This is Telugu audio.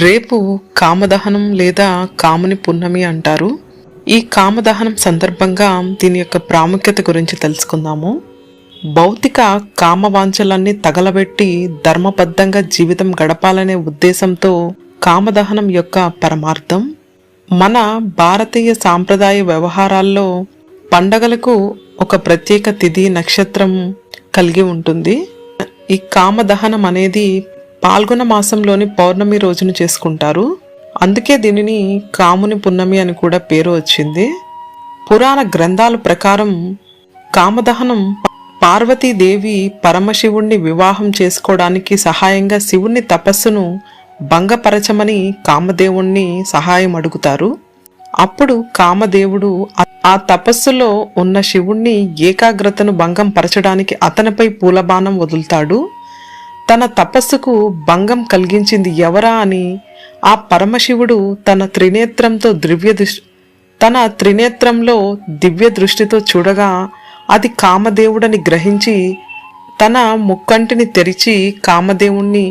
రేపు కామదహనం లేదా కాముని పున్నమి అంటారు. ఈ కామదహనం సందర్భంగా దీని యొక్క ప్రాముఖ్యత గురించి తెలుసుకుందాము. భౌతిక కామవాంఛలన్నీ తగలబెట్టి ధర్మబద్ధంగా జీవితం గడపాలనే ఉద్దేశంతో కామదహనం యొక్క పరమార్థం. మన భారతీయ సాంప్రదాయ వ్యవహారాల్లో పండగలకు ఒక ప్రత్యేక తిథి నక్షత్రం కలిగి ఉంటుంది. ఈ కామదహనం అనేది పాల్గొన మాసంలోని పౌర్ణమి రోజున చేసుకుంటారు. అందుకే దీనిని కాముని పున్నమి అని కూడా పేరు వచ్చింది. పురాణ గ్రంథాల ప్రకారం కామదహనం పార్వతీదేవి పరమశివుణ్ణి వివాహం చేసుకోవడానికి సహాయంగా శివుణ్ణి తపస్సును భంగపరచమని కామదేవుణ్ణి సహాయం అడుగుతారు. అప్పుడు కామదేవుడు ఆ తపస్సులో ఉన్న శివుణ్ణి ఏకాగ్రతను భంగం పరచడానికి అతనిపై పూలబాణం వదులుతాడు. తన తపస్సుకు భంగం కలిగించింది ఎవరా అని ఆ పరమశివుడు తన త్రినేత్రంతో దివ్య దృష్టి తన త్రినేత్రంలో దివ్య దృష్టితో చూడగా అది కామదేవుడని గ్రహించి తన ముక్కంటిని తెరిచి కామదేవుణ్ణి